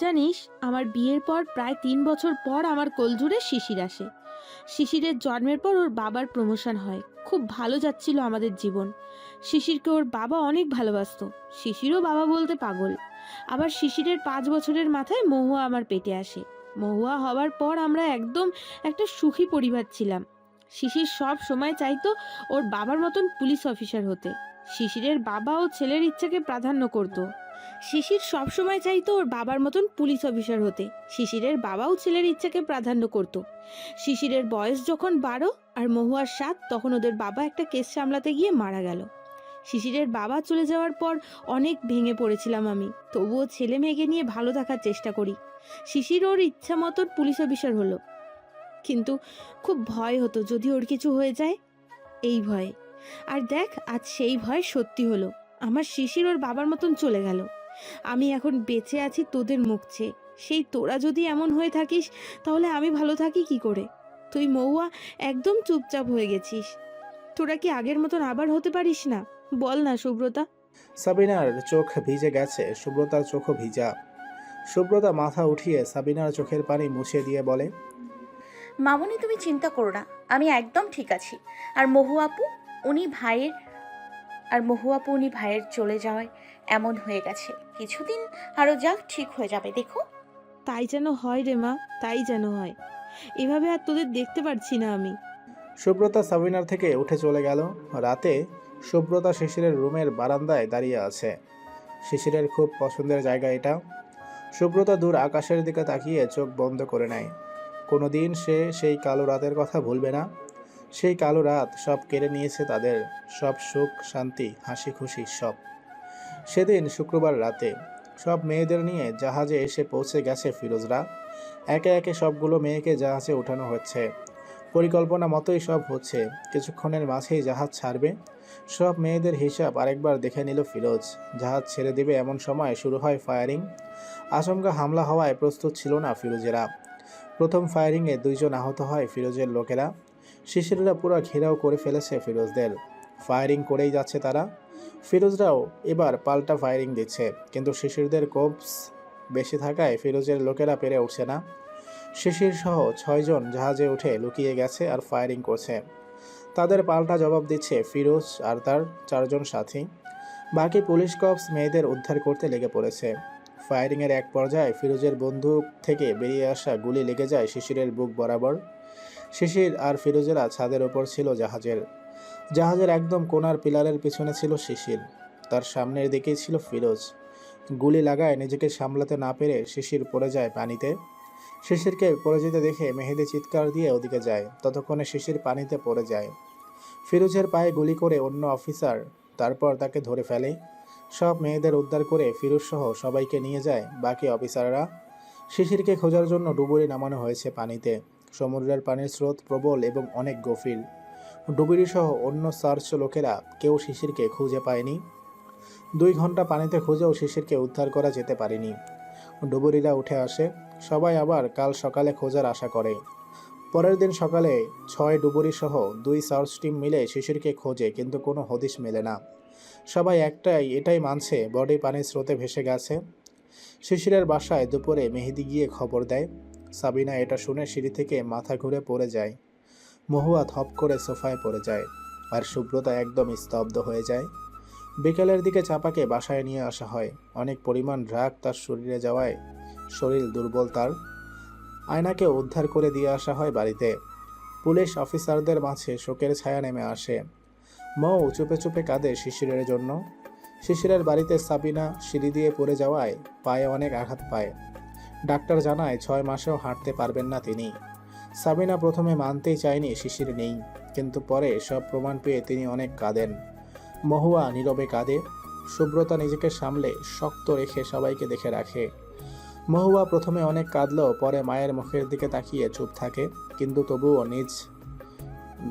জানিস, আমার বিয়ের পর প্রায় তিন বছর পর আমার কোলজুড়ে শিশির আসে। শিশিরের জন্মের পর ওর বাবার প্রমোশন হয়। খুব ভালো যাচ্ছিল আমাদের জীবন। শিশিরকে ওর বাবা অনেক ভালোবাসতো। শিশিরও বাবা বলতে পাগল। আবার শিশিরের পাঁচ বছরের মাথায় মহুয়া আমার পেটে আসে। মহুয়া হওয়ার পর আমরা একদম একটা সুখী পরিবার ছিলাম। শিশির সব সময় চাইতো ওর বাবার মতন পুলিশ অফিসার হতে। শিশিরের বাবা ও ছেলের ইচ্ছাকে প্রাধান্য করত। শিশির সব সময় চাইতো ওর বাবার মতন পুলিশ অফিসার হতে। শিশিরের বাবাও ছেলের ইচ্ছাকে প্রাধান্য করত। শিশিরের বয়স যখন বারো আর মহুয়ার সাত, তখন ওদের বাবা একটা কেস সামলাতে গিয়ে মারা গেল। শিশিরের বাবা চলে যাওয়ার পর অনেক ভেঙে পড়েছিলাম আমি। তবুও ছেলে মেয়েকে নিয়ে ভালো থাকার চেষ্টা করি। শিশির ওর ইচ্ছা মতন পুলিশ অফিসার হলো। কিন্তু খুব ভয় হতো যদি ওর কিছু হয়ে যায়। এই ভয়ে। আর দেখ, আজ সেই ভয় সত্যি হলো। আমার শিশির ওর বাবার মতন চলে গেল। আমি এখন বেঁচে আছি তোদের মুখ চেয়ে। সেই তোরা যদি এমন হয়ে থাকিস তাহলে আমি ভালো থাকি কি করে? তুই মহুয়া একদম চুপচাপ হয়ে গেছিস। তোরা কি আগের মতন আবার হতে পারিস না? বল না সুব্রতা। সাবিনার চোখ ভিজে গেছে সুব্রতার চোখও ভিজা। সুব্রতা মাথা উঠিয়ে সাবিনার চোখের পানি মুছে দিয়ে বলে মামনি তুমি চিন্তা করো না আমি একদম ঠিক আছি। আর মহু আপু উনি ভাইয়ের আর মহু আপু উনি ভাইয়ের চলে যাওয়ায় এমন হয়ে গেছে। কিছুদিন আরও যাক ঠিক হয়ে যাবে দেখো। তাই যেন হয় রে মা তাই যেন হয়। এভাবে আর তোদের দেখতে পারছি না আমি। সুব্রতা সাবিনার থেকে উঠে চলে গেল। রাতে সুব্রতা শিশিরের রুমের বারান্দায় দাঁড়িয়ে আছে। শিশিরের খুব পছন্দের জায়গা এটা। সুব্রতা দূর আকাশের দিকে তাকিয়ে চোখ বন্ধ করে নেয়। কোনো দিন সে সেই কালো রাতের কথা ভুলবে না। সেই কালো রাত সব কেড়ে নিয়েছে তাদের। সব সুখ শান্তি হাসি খুশি সব। সেদিন শুক্রবার রাতে সব মেয়েদের নিয়ে জাহাজে এসে পৌঁছে গেছে ফিরোজরা। একে একে সবগুলো মেয়েকে জাহাজে ওঠানো হচ্ছে। পরিকল্পনা মতোই সব হচ্ছে। কিছুক্ষণের মাঝেই জাহাজ ছাড়বে। সব মেয়েদের হিসাব আরেকবার দেখে নিল ফিরোজ। জাহাজ ছেড়ে দেবে এমন সময় শুরু হয় ফায়ারিং। আচমকা হামলা হওয়ায় প্রস্তুত ছিল না ফিরোজেরা। প্রথম ফায়ারিংয়ে দুইজন আহত হয় ফিরোজের লোকেরা। শিশিররা পুরো ঘেরাও করে ফেলেছে ফিরোজদের। ফায়ারিং করেই যাচ্ছে তারা। ফিরোজরাও এবার পাল্টা ফায়ারিং দিচ্ছে, কিন্তু শিশিরদের কোপস বেশি থাকায় ফিরোজের লোকেরা পেরে উঠছে না। শিশির সহ ছয়জন জাহাজে উঠে লুকিয়ে গেছে আর ফায়ারিং করছে। তাদের পাল্টা জবাব দিচ্ছে ফিরোজ আর তার চারজন সাথী। বাকি পুলিশ কপস মেয়েদের উদ্ধার করতে লেগে পড়েছে। ফায়ারিংয়ের এক পর্যায়ে ফিরোজের বন্দুক থেকে বেরিয়ে আসা গুলি লেগে যায় শিশিরের বুক বরাবর। শিশির আর ফিরোজেরা ছাদের ওপর ছিল জাহাজের। জাহাজের একদম কোনার পিলারের পিছনে ছিল শিশির। তার সামনের দিকেই ছিল ফিরোজ। গুলি লাগায় নিজেকে সামলাতে না পেরে শিশির পড়ে যায় পানিতে। শিশিরকে পড়ে যেতে দেখে মেহেদি চিৎকার দিয়ে ওদিকে যায়। ততক্ষণে শিশির পানিতে পড়ে যায়। ফিরোজের পায়ে গুলি করে অন্য অফিসার তারপর তাকে ধরে ফেলে। সব মেয়েদের উদ্ধার করে ফিরোজ সহ সবাইকে নিয়ে যায় বাকি অফিসাররা। শিশিরকে খোঁজার জন্য ডুবুরি নামানো হয়েছে পানিতে। সমুদ্রের পানির স্রোত প্রবল এবং অনেক গভীর। ডুবুরি সহ অন্য সার্চ লোকেরা কেউ শিশিরকে খুঁজে পায়নি। দুই ঘণ্টা পানিতে খুঁজেও শিশিরকে উদ্ধার করা যেতে পারেনি। ডুবুরিরা উঠে আসে। সবাই আবার কাল সকালে খোঁজার আশা করে। পরের দিন সকালে ছয় ডুবুরি সহ দুই সার্চ টিম মিলে শিশিরকে খোঁজে, কিন্তু কোনো হদিশ মেলে না। সবাই একটাই, এটাই মানছে, বডি পানির স্রোতে ভেসে গেছে। শিশিরের বাসায় দুপুরে মেহেদি গিয়ে খবর দেয়। সাবিনা এটা শুনে সিঁড়ি থেকে মাথা ঘুরে পড়ে যায়। মহুয়া থপ করে সোফায় পড়ে যায় আর সুব্রতা একদম স্তব্ধ হয়ে যায়। বিকেলের দিকে চাপাকে বাসায় নিয়ে আসা হয়। অনেক পরিমাণ ড্রাগ তার শরীরে যাওয়ায়, শরীর দুর্বল তার। আয়নাকে উদ্ধার করে দিয়ে আসা হয় বাড়িতে। পুলিশ অফিসারদের মাঝে শোকের ছায়া নেমে আসে। মৌ চুপে চুপে কাঁদে শিশিরের জন্য। শিশিরের বাড়িতে সাবিনা সিঁড়ি দিয়ে পড়ে যাওয়ায় পায়ে অনেক আঘাত পায়। ডাক্তার জানায় ছয় মাসেও হাঁটতে পারবেন না তিনি। সাবিনা প্রথমে মানতেই চায়নি শিশির নেই, কিন্তু পরে সব প্রমাণ পেয়ে তিনি অনেক কাঁদেন। মহুয়া নীরবে কাঁদে, সুব্রতা নিজেকে সামলে শক্ত রেখে সবাইকে দেখে রাখে। মহুয়া প্রথমে অনেক কাঁদলেও পরে মায়ের মুখের দিকে তাকিয়ে চুপ থাকে, কিন্তু তবুও নিজ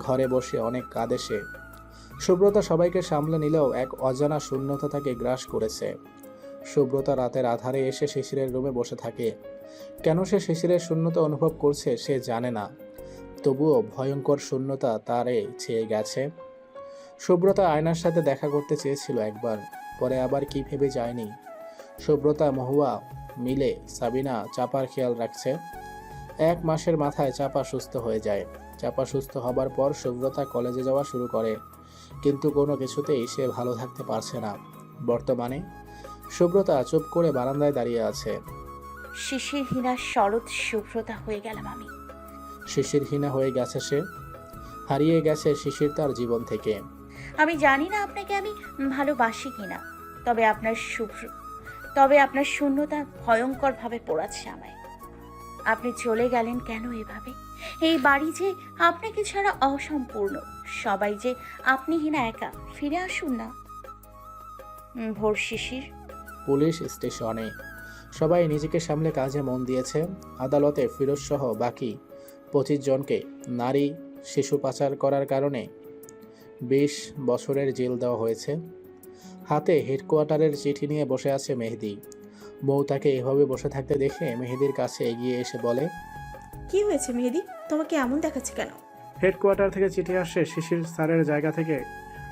ঘরে বসে অনেক কাঁদে সে। সুব্রতা সবাইকে সামলে নিলেও এক অজানা শূন্যতা তাকে গ্রাস করেছে। সুব্রতা রাতের আধারে এসে শিশিরের রুমে বসে থাকে। কেন সে শিশিরের শূন্যতা অনুভব করছে সে জানে না। তবুও ভয়ঙ্কর শূন্যতা তারে ছেয়ে গেছে। সুব্রতা আয়নার সাথে দেখা করতে চেয়েছিল একবার, পরে আবার কি ভেবে যায়নি। সুব্রতা, মহুয়া মিলে সাবিনা চাপার খেয়াল রাখছে। এক মাসের মাথায় চাপা সুস্থ হয়ে যায়। চাপা সুস্থ হবার পর সুব্রতা কলেজে যাওয়া শুরু করে, কিন্তু কোনো কিছুতেই সে ভালো থাকতে পারছে না। বর্তমানে সুব্রতা চুপ করে বারান্দায় দাঁড়িয়ে আছে। শিশিরহীনা শরৎ শুভ্রতা হয়ে গেলাম আমি। শিশিরহীনা হয়ে গেছে সে হারিয়ে গেছে শিশির তার জীবন থেকে। আমি জানি না আপনাকে আমি ভালোবাসি কিনা তবে আপনার শুভ্র তবে আপনার শূন্যতা ভয়ঙ্করভাবে পড়াচ্ছে আমায়। আপনি চলে গেলেন কেন এভাবে? এই বাড়ি যে আপনাকে ছাড়া অসম্পূর্ণ সবাই যে আপনিহীনা একা ফিরে আসুন না। ভোর শিশির। পুলিশ স্টেশনে। সবাই নিজেকে সামলে কাজে মন দিয়েছে। আদালতে ফিরোজ সহ বাকি পঁচিশ জনকে নারী শিশু পাচার করার কারণে বিশ বছরের জেল দেওয়া হয়েছে। হাতে হেডকোয়ার্টারের চিঠি নিয়ে বসে আছে মেহেদি। বউ তাকে এভাবে বসে থাকতে দেখে মেহেদির কাছে এগিয়ে এসে বলে কি হয়েছে মেহেদি? তোমাকে এমন দেখাচ্ছে কেন? হেডকোয়ার্টার থেকে চিঠি আসছে শিশির স্যারের জায়গা থেকে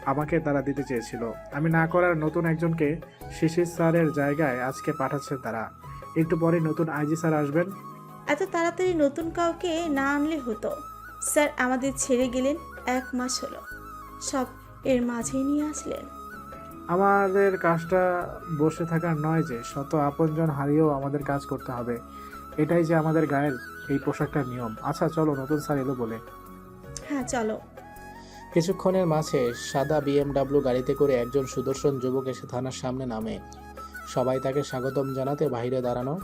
আমাকে তারা দিতে চেয়েছিল। আমি না করার নতুন একজনকে শিশির স্যারের জায়গায় আজকে পাঠাচ্ছেন তারা। একটু পরে নতুন আইজি স্যার আসবেন। এত তাড়াতাড়ি নতুন কাউকে না আনলে হতো। স্যার আমাদের ছেড়ে গেলেন এক মাস হলো। সব এর মাঝেই নিয়ে আসলেন। আমাদের কাজটা বসে থাকার নয় যে শত আপনজন হারিয়েও আমাদের কাজ করতে হবে। এটাই যে আমাদের গায়ের এই পোশাকটার নিয়ম। আচ্ছা চলো নতুন স্যার এলো বলে। হ্যাঁ চলো। কিছুক্ষণের মাঝে সাদা বিএমডাব্লিউ গাড়িতে করে একজন সুদর্শন যুবক এসে থানার সামনে নামে। সবাই তাকে স্বাগতম জানাতে বাইরে দাঁড়ানো।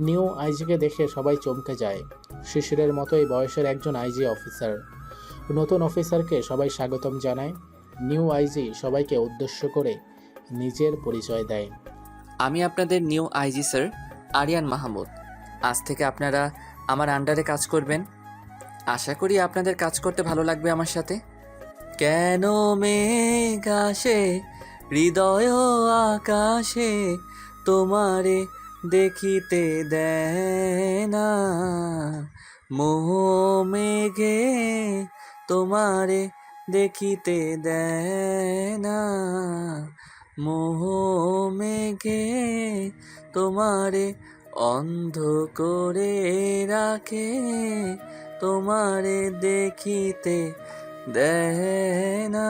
নিউ আইজিকে দেখে সবাই চমকে যায়। শিশিরের মতোই বয়সের একজন আইজি অফিসার। নতুন অফিসারকে সবাই স্বাগতম জানায়। নিউ আইজি সবাইকে উদ্দেশ্য করে নিজের পরিচয় দেয়। আমি আপনাদের new IG, sir, Ariyan Mahmud. আজ থেকে আপনারা আমার আন্ডারে কাজ করবেন। আশা করি আপনাদের কাজ করতে ভালো লাগবে আমার সাথে। কেন মেঘ আসে? হৃদয় আকাশে তোমারে দেখিতে দেয় না মোহ মেঘে তোমারে দেখিতে দেয় না মোহ মেঘে তোমারে অন্ধ করে রাখে। তোমারে দেখিতে দেয় না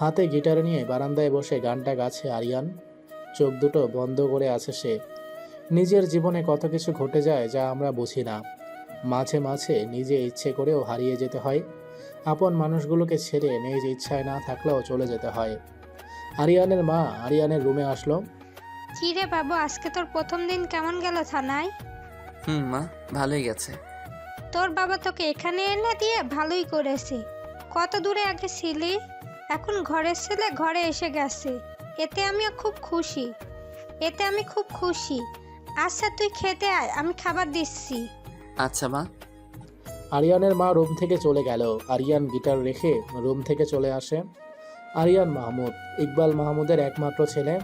হাতে গিটার নিয়ে বারান্দায় বসে গানটা গাছে আরিয়ান। চোখ দুটো বন্ধ করে আছে সে। নিজের জীবনে কত কিছু ঘটে যায় যা আমরা বুঝি না। মাঝে মাঝে নিজে ইচ্ছে করেও হারিয়ে যেতে হয়। আপন মানুষগুলোকে ছেড়ে নিজ ইচ্ছায় না থাকলেও চলে যেতে হয়। আরিয়ানের মা আরিয়ানের রুমে আসলো। কি রে বাবু আজকে তোর প্রথম দিন কেমন গেল থানায়? হুম মা ভালোই গেছে। তোর বাবা তোকে এখানে এনে দিয়ে ভালোই করেছে। কত দূরে আগে ছিলি? এখন ঘরের ছেলে ঘরে এসে গেছে। এতে আমিও খুব খুশি। এতে আমি খুব খুশি। আচ্ছা তুই খেতে আয় আমি খাবার দিচ্ছি। আচ্ছা মা। আরিয়ানের মা রুম থেকে চলে গেল। আরিয়ান গিটার রেখে রুম থেকে চলে আসে। আরিয়ান মাহমুদ ইকবাল মাহমুদের একমাত্র ছেলে।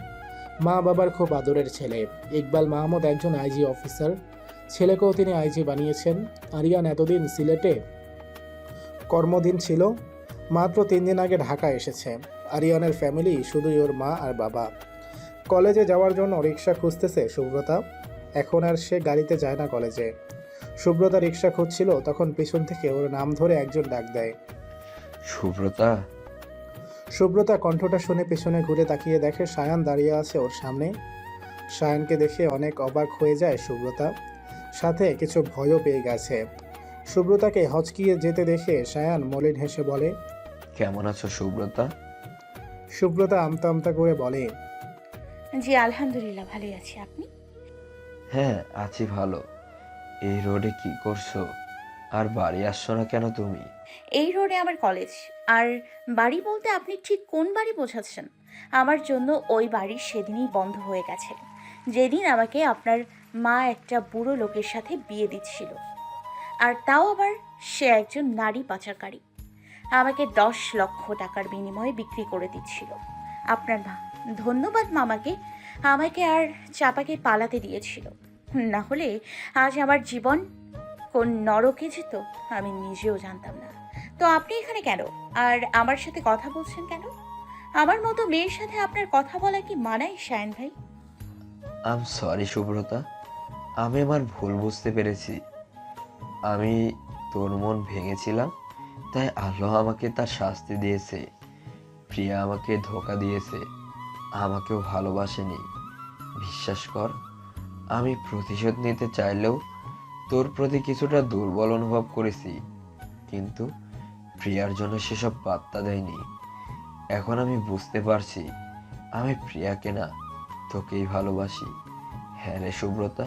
মা বাবার খুব আদরের ছেলে। ইকবাল মাহমুদ একজন আইজি অফিসার। ছেলেকেও তিনি আইজি বানিয়েছেন। আরিয়ান এতদিন সিলেটে কর্মদিন ছিল মাত্র তিন দিন আগে ঢাকা এসেছে। আরিয়ানের ফ্যামিলি শুধুই ওর মা আর বাবা। কলেজে যাওয়ার জন্য রিক্সা খুঁজতেছে সুব্রতা। এখন আর সে গাড়িতে যায় না কলেজে। সুব্রতা রিক্সা খুঁজছিল তখন পিছন থেকে ওর নাম ধরে একজন ডাক দেয়। সুব্রতা? সুব্রতা কণ্ঠটা শুনে পিছনে ঘুরে তাকিয়ে দেখে সায়ান দাঁড়িয়ে আছে ওর সামনে। সায়ানকে দেখে অনেক অবাক হয়ে যায় সুব্রতা। সাথে কিছু ভয়ও পেয়ে গেছে। সুব্রতাকে হচকিয়ে যেতে দেখে সায়ান মলিন হেসে বলে কেমন আছো সুব্রতা? সুব্রতা আমতা আমতা করে বলে জি আলহামদুলিল্লাহ ভালোই আছি। আপনি? হ্যাঁ আছি ভালো। এই রোডে কি করছ? আর বাড়ি আসছো না কেন তুমি? এই রোডে আমার কলেজ। আর বাড়ি বলতে আপনি ঠিক কোন বাড়ি বোঝাচ্ছেন? আমার জন্য ওই বাড়ি সেদিনই বন্ধ হয়ে গেছে। যেদিন আমাকে আপনার মা একটা বুড়ো লোকের সাথে বিয়ে দিচ্ছিল। আর তাও আবার সে একজন নারী পাচারকারী। আমাকে দশ লক্ষ টাকার বিনিময়ে বিক্রি করে দিচ্ছিল। আপনার মা, ধন্যবাদ মামাকে, আমাকে আর চাপাকে পালাতে দিয়েছিল। না হলে আজ আমার জীবন কোন নরকে যেত, আমি নিজেও জানতাম না। তো আপনি এখানে কেন? আর আমার সাথে কথা বলছেন কেন? আমার মতো মেয়ের সাথে আপনার কথা বলা কি মানায়, শায়ন ভাই? I'm sorry Subrata. আমি আমার ভুল বুঝতে পেরেছি। আমি তোর মন ভেঙেছিলাম, তাই আল্লাহ আমাকে তার শাস্তি দিয়েছে। প্রিয়া আমাকে ধোকা দিয়েছে, আমাকেও ভালোবাসেনি। বিশ্বাস কর, আমি প্রতিশোধ নিতে চাইলেও তোর প্রতি কিছুটা দুর্বল অনুভব করেছি। কিন্তু প্রিয়ার জন্য সেসব পাত্তা দেয়নি। এখন আমি বুঝতে পারছি, আমি প্রিয়াকে না, তোকেই ভালোবাসি। হ্যাঁ রে সুব্রতা।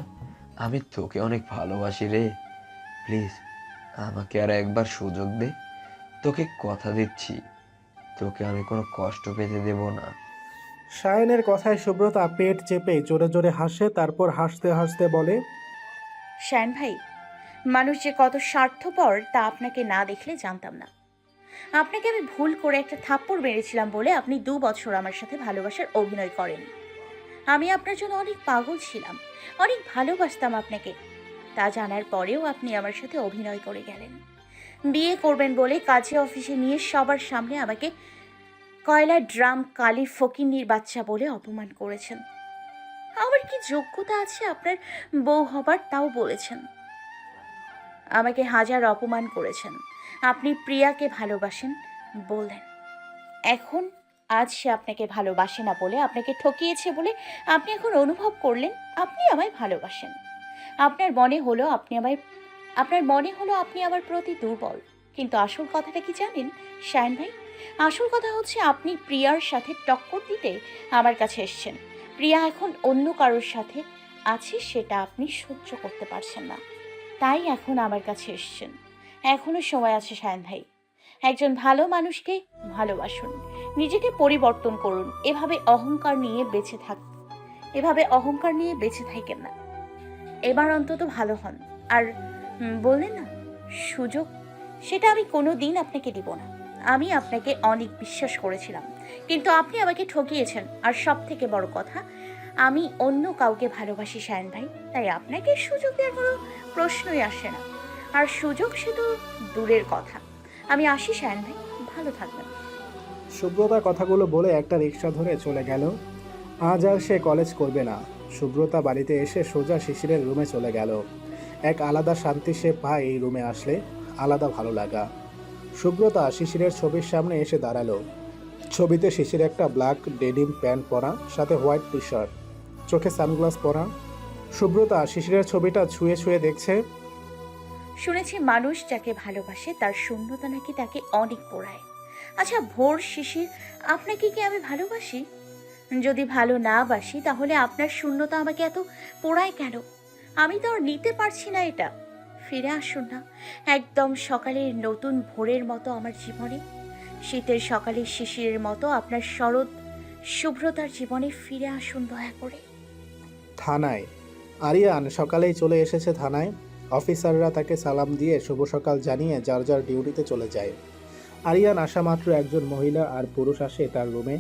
আমি তোকে অনেক ভালোবাসি রে। প্লিজ আমাকে আর একবার সুযোগ দে। তোকে কথা দিচ্ছি। তোকে আমি কোনো কষ্ট পেতে দেব না। সায়নের কথায় সুব্রতা পেট চেপে জোরে জোরে হাসে তারপর হাসতে হাসতে বলে শ্যান ভাই মানুষ যে কত স্বার্থপর তা আপনাকে না দেখলে জানতাম না। আপনাকে আমি ভুল করে একটা থাপ্পড় মেরেছিলাম বলে আপনি দু বছর আমার সাথে ভালোবাসার অভিনয় করেন। আমি আপনার জন্য অনেক পাগল ছিলাম। অনেক ভালোবাসতাম আপনাকে। তা জানার পরেও আপনি আমার সাথে অভিনয় করে গেলেন। বিয়ে করবেন বলে কাজে অফিসে নিয়ে সবার সামনে আমাকে কয়লা ড্রাম কালি ফকিন্নির বাচ্চা বলে অপমান করেছেন। আমার কি যোগ্যতা আছে আপনার বউ হবার তাও বলেছেন। আমাকে হাজার অপমান করেছেন। আপনি প্রিয়াকে ভালোবাসেন বললেন। এখন আজ সে আপনাকে ভালোবাসে না বলে আপনাকে ঠকিয়েছে বলে আপনি এখন অনুভব করলেন, আপনি আমায় ভালোবাসেন। আপনার মনে হলো আপনি আমায়, আপনার মনে হলো আপনি আমার প্রতি দুর্বল। কিন্তু আসল কথাটা কি জানেন শায়ন ভাই? আসল কথা হচ্ছে আপনি প্রিয়ার সাথে টক্কর দিতে আমার কাছে এসছেন। প্রিয়া এখন অন্য কারোর সাথে আছে সেটা আপনি সহ্য করতে পারছেন না। তাই এখন আমার কাছে এসছেন। এখনও সময় আছে সায়ন ভাই। একজন ভালো মানুষকে ভালোবাসুন। নিজেকে পরিবর্তন করুন। এভাবে অহংকার নিয়ে বেঁচে থাক এভাবে অহংকার নিয়ে বেঁচে থাকেন না। এবার অন্তত ভালো হন। আর বললেন না, সুযোগ সেটা আমি কোনো দিন আপনাকে দিব না। আমি আপনাকে অনেক বিশ্বাস করেছিলাম। কিন্তু আপনি আমাকে ঠকিয়েছেন। আর সব থেকে বড় কথা, আমি অন্য কাউকে ভালোবাসি শায়ন ভাই। তাই আপনাকে সুযোগ দেওয়ার কোনো প্রশ্নই আসে না। আর সুযোগ সে তো দূরের কথা। আমি আসি শায়ন ভাই। ভালো থাকবেন। সুব্রতা কথাগুলো বলে একটা রিক্সা ধরে চলে গেল। আজ আর সে কলেজ করবে না। সুব্রতা বাড়িতে এসে সোজা শিশিরের রুমে চলে গেল। এক আলাদা শান্তি সে পায় এই রুমে আসলে। আলাদা ভালো লাগা। সুব্রতা শিশিরের ছবির সামনে এসে দাঁড়াল। ছবিতে শিশির একটা ব্ল্যাক ডেনিম প্যান্ট পরা, সাথে হোয়াইট টি শার্ট চোখে সানগ্লাস পরা। সুব্রতা শিশিরের ছবিটা ছুঁয়ে ছুঁয়ে দেখছে। শুনেছি মানুষ যাকে ভালোবাসে তার শূন্যতা নাকি তাকে অনেক পোড়ায়। আচ্ছা ভোর শিশির আপনাকে কি আমি ভালোবাসি? যদি ভালো না বাসি, তাহলে আপনার শূন্যতা আমাকে এত পোড়ায় কেন? আমি তো আর নিতে পারছি না এটা। ফিরে আসুন না। একদম সকালের নতুন ভোরের মতো আমার জীবনে। শীতের সকালে শিশিরের মতো আপনার শরৎ, শুভ্রতার জীবনে ফিরে আসুন দয়া করে। থানায়। আরিয়ান সকালেই চলে এসেছে থানায়। অফিসাররা তাকে সালাম দিয়ে শুভ সকাল জানিয়ে যার যার ডিউটিতে চলে যায়। আরিয়ান আসা মাত্র একজন মহিলা আর পুরুষ আসে তার রুমে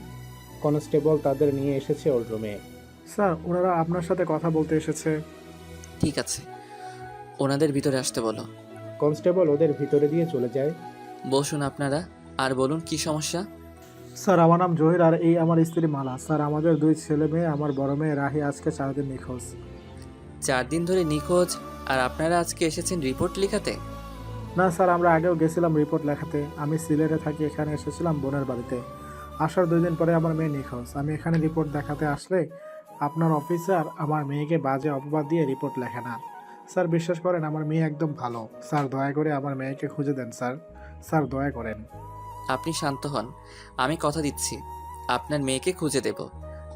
কনস্টেবল তাদের নিয়ে এসেছে ওর রুমে স্যার ওনারা আপনার সাথে কথা বলতে এসেছে। ঠিক আছে। ওনাদের ভিতরে আসতে বলো। কনস্টেবল ওদের ভিতরে দিয়ে চলে যায়। বসুন আপনারা আর বলুন কি সমস্যা? স্যার আমার নাম জহির আর এই আমার স্ত্রী মালা। স্যার আমাদের দুই ছেলে মেয়ে আমার বড় মেয়ে রাহি আজকে চার দিন নিখোঁজ। চার দিন ধরে নিখোঁজ আর আপনারা আজকে এসেছেন রিপোর্ট লেখাতে? না স্যার আমরা আগেও গেছিলাম রিপোর্ট লেখাতে। আমি সিলেটে থাকি এখানে এসেছিলাম বোনের বাড়িতে। আসার দুই দিন পরে আমার মেয়ে নিখোঁজ। আমি এখানে রিপোর্ট দেখাতে আসলে আপনার অফিসার আমার মেয়েকে বাজে অপবাদ দিয়ে রিপোর্ট লেখে না। স্যার বিশ্বাস করেন আমার মেয়ে একদম ভালো। স্যার দয়া করে আমার মেয়েকে খুঁজে দেন স্যার। স্যার দয়া করেন। আপনি শান্ত হন। আমি কথা দিচ্ছি। আপনার মেয়েকে খুঁজে দেব।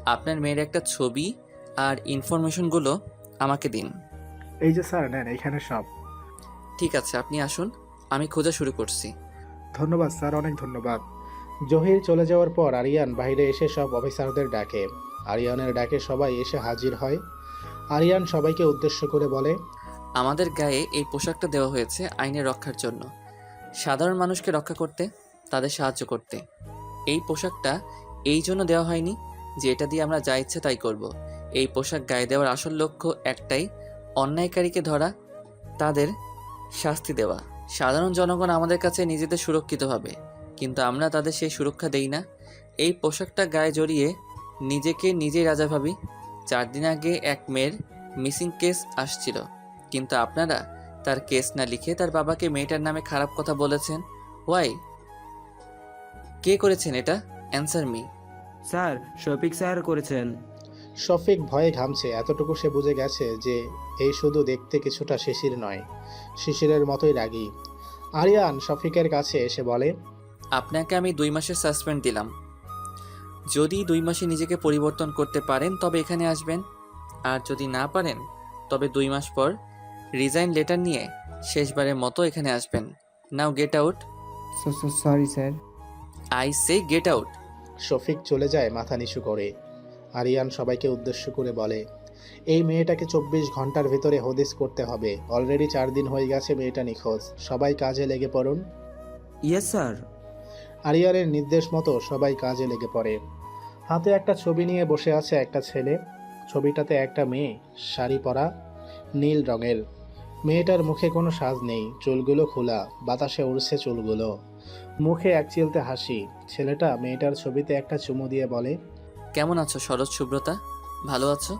আপনার মেয়ের একটা ছবি আর ইনফরমেশনগুলো আমাকে দিন। এই যে স্যার নেন এখানে সব। ঠিক আছে আপনি আসুন। আমি খোঁজা শুরু করছি। ধন্যবাদ স্যার অনেক ধন্যবাদ। জহির চলে যাওয়ার পর আরিয়ান বাইরে এসে সব অফিসারদের ডাকে। আরিয়ানের ডাকে সবাই এসে হাজির হয়। আরিয়ান সবাইকে উদ্দেশ্য করে বলে আমাদের গায়ে এই পোশাকটা দেওয়া হয়েছে আইনের রক্ষার জন্য। সাধারণ মানুষকে রক্ষা করতে তাদের সাহায্য করতে। এই পোশাকটা এই জন্য দেওয়া হয়নি যে এটা দিয়ে আমরা যা ইচ্ছে তাই করব। এই পোশাক গায়ে দেওয়ার আসল লক্ষ্য একটাই অন্যায়কারীকে ধরা তাদের শাস্তি দেওয়া। সাধারণ জনগণ আমাদের কাছে নিজেদের সুরক্ষিত হবে, কিন্তু আমরা তাদের সেই সুরক্ষা দেই না। এই পোশাকটা গায়ে জড়িয়ে নিজেকে নিজেই রাজা ভাবি। চার দিন আগে এক মেয়ের মিসিং কেস আসছিল, কিন্তু আপনারা তার কেস না লিখে তার বাবাকে মেয়েটার নামে খারাপ কথা বলেছেন? ওয়াই, কে করেছেন এটা? Answer me. Sir, Shafiq sir করেছেন। শফিক ভয়ে ঘামছে। এতটুকু সে বুঝে গেছে যে এই শুধু দেখতে কিছুটা শিশির নয় শিশিরের মতোই রাগী। আরিয়ান শফিকের কাছে এসে বলে আপনাকে আমি দুই মাসের সাসপেন্ড দিলাম। যদি দুই মাসে নিজেকে পরিবর্তন করতে পারেন তবে এখানে আসবেন। আর যদি না পারেন তবে দুই মাস পর রিজাইন লেটার নিয়ে শেষবারের মতো এখানে আসবেন। Now get out. Sorry sir I say get out. Shafiq চলে যায় মাথা নিচু করে। আরিয়ান সবাইকে উদ্দেশ্য করে বলে এই মেয়েটাকে চব্বিশ ঘণ্টার ভিতরে হদিস করতে হবে। অলরেডি চার দিন হয়ে গেছে মেয়েটা নিখোঁজ। সবাই কাজে লেগে পড়ুন। Yes sir. আরিয়ানের নির্দেশ মতো সবাই কাজে লেগে পড়ে। হাতে একটা ছবি নিয়ে বসে আছে একটা ছেলে। ছবিটাতে একটা মেয়ে শাড়ি পরা নীল রঙের। মেয়েটার মুখে কোনো সাজ নেই চুলগুলো খোলা বাতাসে উড়ছে চুলগুলো। মুখে এক চিলতে হাসি। ছেলেটা মেয়েটার ছবিতে একটা চুমু দিয়ে বলে কেমন আছো শরৎ সুব্রতা? ভালো আছো?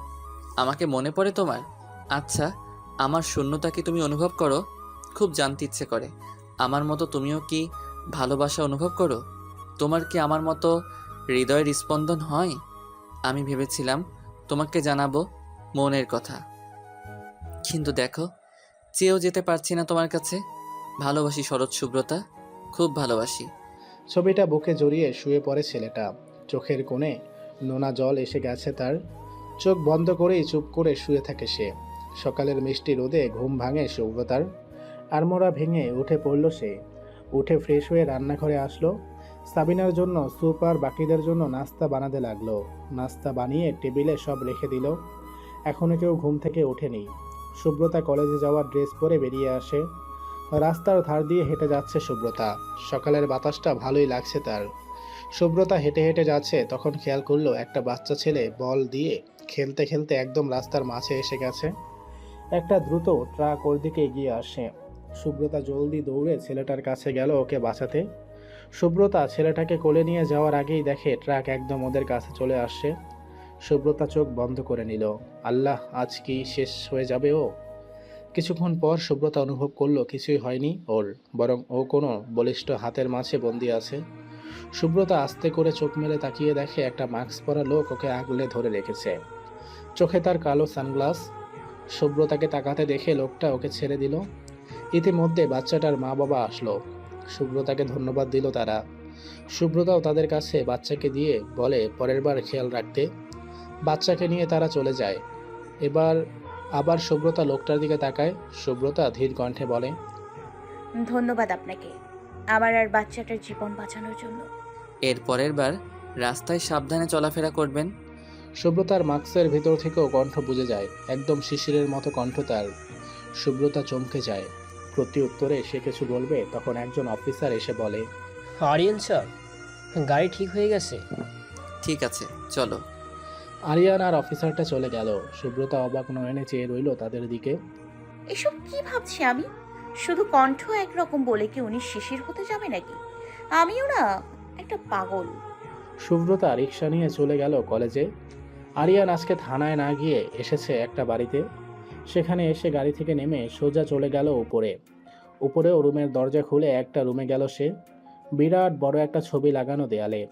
আমাকে মনে পড়ে তোমার? আচ্ছা আমার শূন্যতা কি তুমি অনুভব করো? খুব জানতে ইচ্ছে করে। আমার মতো তুমিও কি ভালোবাসা অনুভব করো? তোমার কি আমার মতো হৃদয়ের স্পন্দন হয়? আমি ভেবেছিলাম তোমাকে জানাব মনের কথা। কিন্তু দেখো, চেয়েও যেতে পারছি না তোমার কাছে। ভালোবাসি শরৎ সুব্রতা, খুব ভালোবাসি। ছবিটা বুকে জড়িয়ে শুয়ে পড়ে ছেলেটা। চোখের কোণে নোনা জল এসে গেছে তার। চোখ বন্ধ করেই চুপ করে শুয়ে থাকে সে। সকালের মিষ্টি রোদে ঘুম ভাঙে সুব্রতার আড়মোড়া ভেঙে উঠে পড়ল সে। উঠে ফ্রেশ হয়ে রান্নাঘরে আসলো। সাবিনার জন্য স্যুপ আর বাকিদের জন্য নাস্তা বানাতে লাগল। নাস্তা বানিয়ে টেবিলে সব রেখে দিল। এখনও কেউ ঘুম থেকে ওঠেনি। সুব্রতা কলেজে যাওয়ার ড্রেস পরে বেরিয়ে আসে। রাস্তার ধার দিয়ে হেঁটে যাচ্ছে সুব্রতা। সকালের বাতাসটা ভালোই লাগছে তার। সুব্রতা হেঁটে হেঁটে যাচ্ছে, তখন খেয়াল করল একটা বাচ্চা ছেলে বল দিয়ে খেলতে খেলতে একদম রাস্তার মাঝে এসে গেছে। একটা দ্রুত ট্রাক ওর দিকে এগিয়ে আসে। সুব্রতা জলদি দৌড়ে ছেলেটার কাছে গেল ওকে বাঁচাতে। সুব্রতা ছেলেটাকে কোলে নিয়ে যাওয়ার আগেই দেখে ট্রাক একদম ওদের কাছে চলে আসছে সুব্রতা চোখ বন্ধ করে নিল। আল্লাহ, আজ কি শেষ হয়ে যাবে ও? কিছুক্ষণ পর সুব্রতা অনুভব করল, কিছুই হয়নি ওর, বরং ও কোনো বলিষ্ঠ হাতের মাঝে বন্দি আছে। সুব্রতা আস্তে করে চোখ মেলে তাকিয়ে দেখে একটা মাস্ক পরা লোক ওকে আগলে ধরে রেখেছে। চোখে তার কালো সানগ্লাস। সুব্রতাকে তাকাতে দেখে লোকটা ওকে ছেড়ে দিল। ইতিমধ্যে বাচ্চাটার মা বাবা আসলো। সুব্রতাকে ধন্যবাদ দিল তারা। সুব্রতাও তাদের কাছে বাচ্চাকে দিয়ে বলে, পরের বার খেয়াল রাখতে। বাচ্চাকে নিয়ে তারা চলে যায়। এবার আবার সুব্রতা লোকটার দিকে তাকায়। সুব্রতা ধীর কণ্ঠে বলে, ধন্যবাদ আপনাকে। আমার আর বাচ্চাটার জীবন বাঁচানোর জন্য। এর পরের বার রাস্তায় সাবধানে চলাফেরা করবেন। সুব্রতার মাস্কের ভেতর থেকেও কণ্ঠ বুঝে যায় একদম শিশিরের মতো কণ্ঠ তার। সুব্রতা চমকে যায় প্রতি উত্তরে সে কিছু বলবে তখন একজন অফিসার এসে বলে আরিয়ান স্যার গাড়ি ঠিক হয়ে গেছে? ঠিক আছে চলো। আরিয়ান আর অফিসারটা চলে গেল। সুব্রতা অবাক নয়নে চেয়ে রইল তাদের দিকে। এসব কি ভাবছি আমি? শুধু কণ্ঠ একরকম বলে কি উনি শিশির হতে যাবে নাকি? আমিও না একটা পাগল। সুব্রতা রিক্সা নিয়ে চলে গেল কলেজে। আরিয়ান আজকে থানায় না গিয়ে এসেছে একটা বাড়িতে। সেখানে এসে গাড়ি থেকে নেমে সোজা চলে গেল উপরে। উপরেও রুমের দরজা খুলে একটা রুমে গেল সে। বিরাট বড় একটা ছবি লাগানো দেয়ালে।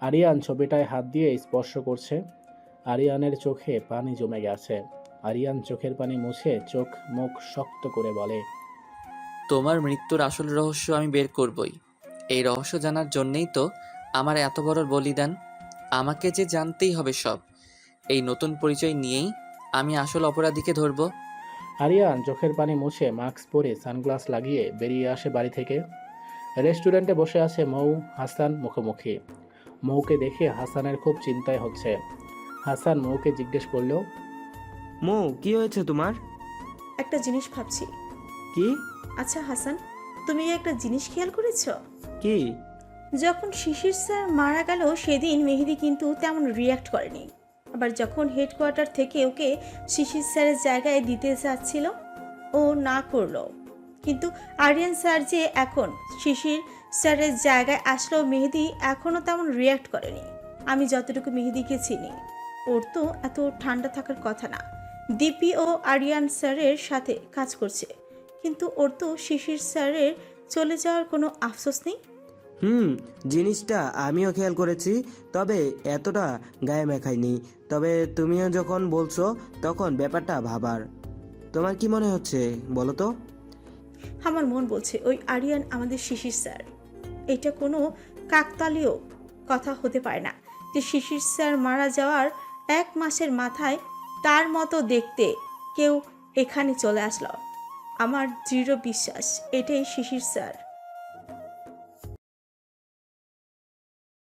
আরিয়ান ছবিটায় হাত দিয়ে স্পর্শ করছে। আরিয়ানের চোখে পানি জমে গেছে। আরিয়ান চোখের পানি মুছে চোখ মুখ শক্ত করে বলে তোমার মৃত্যুর আসল রহস্য আমি বের করবই। এই রহস্য জানার জন্যেই তো আমার এত বড় বলিদান। আমাকে যে জানতেই হবে সব। এই নতুন পরিচয় নিয়েই আমি আসল অপরাধীকে ধরবো। আরিয়ান চোখের পানি মুছে মাস্ক পরে সানগ্লাস লাগিয়ে বেরিয়ে আসে বাড়ি থেকে। রেস্টুরেন্টে বসে আছে মৌ হাসান মুখোমুখি। মৌকে দেখে হাসানের খুব চিন্তায় হচ্ছে। হাসান মৌকে জিজ্ঞেস করল মৌ কি হয়েছে তোমার? একটা জিনিস ভাবছি। কি? আচ্ছা হাসান তুমি একটা জিনিস খেয়াল করেছ? কি? যখন শিশির স্যার মারা গেল সেদিন মেহেদি কিন্তু তেমন রিয়াক্ট করেনি। আবার যখন হেডকোয়ার্টার থেকে ওকে শিশির স্যারের জায়গায় দিতে যাচ্ছিল ও না করল। কিন্তু আরিয়ান স্যার যে এখন শিশির স্যারের জায়গায় আসলেও মেহেদি এখনও তেমন রিয়াক্ট করেনি। আমি যতটুকু মেহেদিকে চিনি ওর তো এত ঠান্ডা থাকার কথা না। দীপি ও আরিয়ান স্যারের সাথে কাজ করছে। কিন্তু ওর তো শিশির স্যারের চলে যাওয়ার কোনো আফসোস নেই? হুম জিনিসটা আমিও খেয়াল করেছি তবে এতটা গায়ে মেখাইনি। তবে তুমিও যখন বলছো তখন ব্যাপারটা ভাবার। তোমার কি মনে হচ্ছে বলো তো? আমার মন বলছে ওই আরিয়ান আমাদের শিশির স্যার। এটা কোনো কাকতালীয় কথা হতে পারে না যে শিশির স্যার মারা যাওয়ার এক মাসের মাথায় তার মতো দেখতে কেউ এখানে চলে আসলো। আমার দৃঢ় বিশ্বাস এটাই শিশির স্যার।